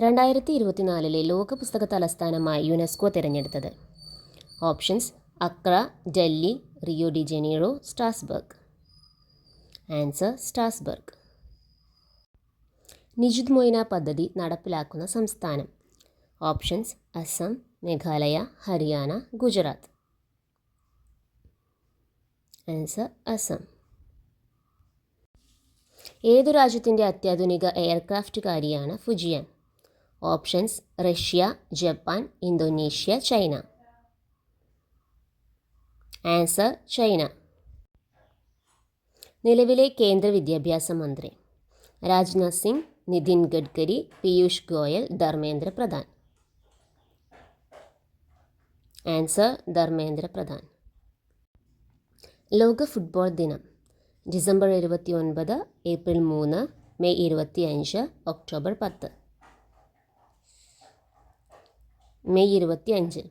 രണ്ടായിരത്തി ഇരുപത്തിനാലിലെ ലോക പുസ്തക തലസ്ഥാനമായി യുനെസ്കോ തിരഞ്ഞെടുത്തത്. Options Accra Delhi Rio de Janeiro Strasbourg. Answer Strasbourg. Nijut Moina പദ്ധതി നടപ്പിലാക്കുന്ന സംസ്ഥാനം. ഓപ്ഷൻസ് അസം മേഘാലയ ഹരിയാന ഗുജറാത്ത്. ആൻസർ അസം. ഏതു രാജ്യത്തിന്റെ അത്യാധുനിക aircraft എയർക്രാഫ്റ്റുകാരിയാണ് Fujian? Options Russia Japan Indonesia China answer China നിലവിലെ കേന്ദ്ര വിദ്യാഭ്യാസ മന്ത്രി. രാജ്നാഥ് സിംഗ് നിതിൻ ഗഡ്കരി പീയൂഷ് ഗോയൽ ധർമ്മേന്ദ്ര പ്രധാൻ. ആൻസർ ധർമ്മേന്ദ്ര പ്രധാൻ. ലോക ഫുട്ബോൾ ദിനം. ഡിസംബർ ഇരുപത്തി ഒൻപത് ഏപ്രിൽ മൂന്ന് മെയ് ഇരുപത്തി അഞ്ച് ഒക്ടോബർ പത്ത്. മെയ് ഇരുപത്തി അഞ്ച്